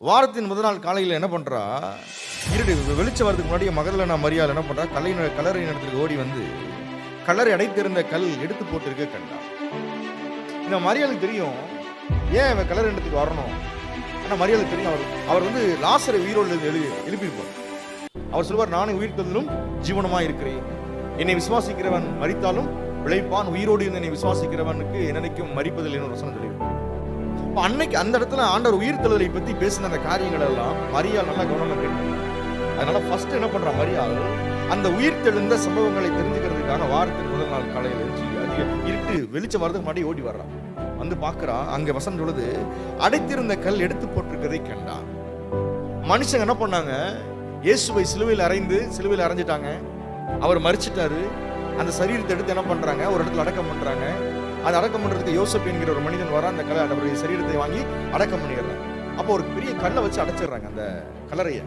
வாரத்தின் முதல் நாள் காலையில் என்ன பண்ணுறா இருடு வெளிச்சம் வரதுக்கு முன்னாடி மகதில் நான் மரியாதை என்ன பண்ணுறா கலை கலரை இடத்துக்கு ஓடி வந்து கலரை அடைத்திருந்த கல் எடுத்து போட்டிருக்க கண்டா இந்த மரியாளுக்கு தெரியும் ஏன் அவன் கலர் இடத்துக்கு வரணும்? ஆனால் மரியாளுக்கு தெரியும் அவர் அவர் வந்து லாசரை உயிரோடு எழுதி எழுப்பியிருப்பார். அவர் சொல்வார் நானும் உயிர் தந்தலும் ஜீவனமாக இருக்கிறேன். என்னை விசுவாசிக்கிறவன் மறித்தாலும் விளைப்பான் உயிரோடு இருந்து என்னை விசுவாசிக்கிறவனுக்கு என்னைக்கும் மறிப்பதில் என்ன வசனம் சொல்லியிருப்பார் அப்ப அன்னைக்கு அந்த இடத்துல ஆண்டவர் உயிர் தழுதலை பத்தி பேசின அந்த காரியங்கள் எல்லாம் மரியா நல்லா கவனமா கேட்டு அதனால ஃபர்ஸ்ட் என்ன பண்றா மரியாள் அந்த உயிர் தெழுந்த சம்பவங்களை தெரிஞ்சுக்கிறதுக்காக வாரத்தின் முதல் நாள் காலையில் எழுச்சி அதிக இருட்டு வெளிச்சம் வரதுக்கு முன்னாடி ஓடி வர்றான் வந்து பார்க்கறா அங்க வசன் சொல்லுது அடைத்திருந்த கல் எடுத்து போட்டிருக்கதை கண்டான். மனுஷங்க என்ன பண்ணாங்க? இயேசுவை சிலுவையில் அறைந்து சிலுவையில் அரைஞ்சிட்டாங்க அவர் மறிச்சிட்டாரு அந்த சரீரத்தை எடுத்து என்ன பண்றாங்க? ஒரு இடத்துல அடக்கம் பண்றாங்க. அது அடக்கம் பண்றதுக்கு யோசப் என்கிற ஒரு மனிதன் வர அந்த கலை அவருடைய சரீரத்தை வாங்கி அடக்கம் பண்ணிடுறாங்க அப்போ ஒரு பெரிய கல்லை வச்சு அடைச்சிடுறாங்க அந்த கல்லறையை.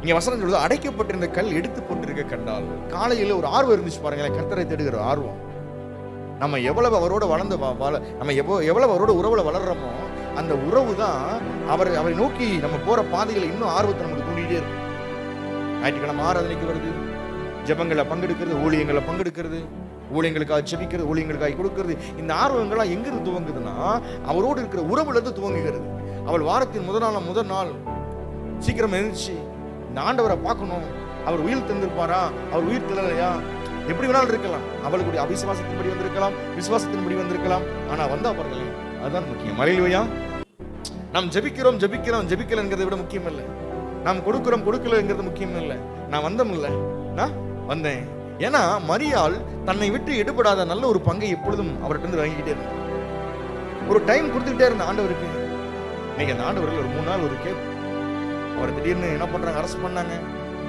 இங்க வசனம் சொல்லுது அடைக்கப்பட்டிருந்த கல் எடுத்து போட்டிருக்க கண்டால் காலையில ஒரு ஆர்வம் இருந்துச்சு பாருங்களேன் கர்த்தரை தேடுகிற ஆர்வம். நம்ம எவ்வளவு அவரோட வளர்ந்து வள நம்ம எவ்வளவு எவ்வளவு அவரோட உறவுல வளர்றோமோ அந்த உறவு தான் அவர் அவரை நோக்கி நம்ம போற பாதைகளை இன்னும் ஆர்வத்தை நமக்கு தூண்டிட்டே இருக்கும். ஞாயிற்றுக்கிழமை ஆராதனைக்கு வருது. ஜெபங்களை பங்கெடுக்கிறது ஊழியங்களை பங்கெடுக்கிறது. ஊழியங்களுக்காக செபிக்கிறது ஊழியங்களுக்காக கொடுக்கறது. இந்த ஆர்வங்கள்லாம் எங்கிருந்து துவங்குதுன்னா அவரோடு இருக்கிற உறவுலேருந்து துவங்குகிறது. அவள் வாரத்தின் முதல் நாள் முதல் நாள் சீக்கிரம் எழுந்துச்சு இந்த ஆண்டவரை பார்க்கணும். அவர் உயிர் தந்திருப்பாரா? அவர் உயிர் தரலையா எப்படி வேணாலும் இருக்கலாம். அவளுடைய அவிசுவாசத்தின்படி வந்திருக்கலாம் விசுவாசத்தின்படி வந்திருக்கலாம். ஆனா வந்தா பாருங்களேன் அதுதான் முக்கியம். மலையிலுவையா நாம் ஜெபிக்கிறோம் ஜெபிக்கிறோம் ஜபிக்கலங்கிறத விட முக்கியம் இல்லை. நாம் கொடுக்கிறோம் கொடுக்கலங்கிறது முக்கியம் இல்லை. நான் வந்தோம் இல்லை நான் வந்தேன். ஏன்னா மரியாள் தன்னை விட்டு எடுபடாத நல்ல ஒரு பங்கை எப்பொழுதும் அவர்கிட்ட இருந்து வாங்கிக்கிட்டே இருந்தார் ஒரு டைம் கொடுத்துக்கிட்டே இருந்த ஆண்டவருக்கு இன்னைக்கு அந்த ஆண்டவர்கள் ஒரு மூணு நாள் ஒரு கேப். அவர் திடீர்னு என்ன பண்றாங்க அரெஸ்ட் பண்ணாங்க.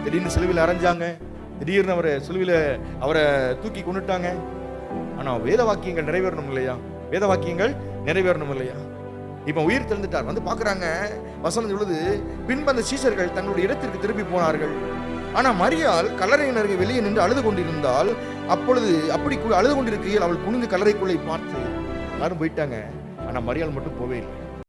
திடீர்னு சிலுவையில் அரைஞ்சாங்க. திடீர்னு அவரை சிலுவையில் அவரை தூக்கி கொண்டுட்டாங்க ஆனா வேத வாக்கியங்கள் நிறைவேறணும் இல்லையா? வேத வாக்கியங்கள் நிறைவேறணும் இல்லையா? இப்ப உயிர் தெழுந்துட்டார். வந்து பாக்குறாங்க வசனம் சொல்லுது பின்பந்த சீசர்கள் தங்களுடைய இடத்திற்கு திரும்பி போனார்கள். ஆனால் மரியாள் கல்லறையின் அருகே வெளியே நின்று அழுது கொண்டிருந்தால் அப்பொழுது அப்படி அழுது கொண்டிருக்கையில் அவள் குனிந்து கல்லறைக்குள்ளே பார்த்து எல்லாரும் போயிட்டாங்க. ஆனால் மரியாள் மட்டும் போவே இல்லை.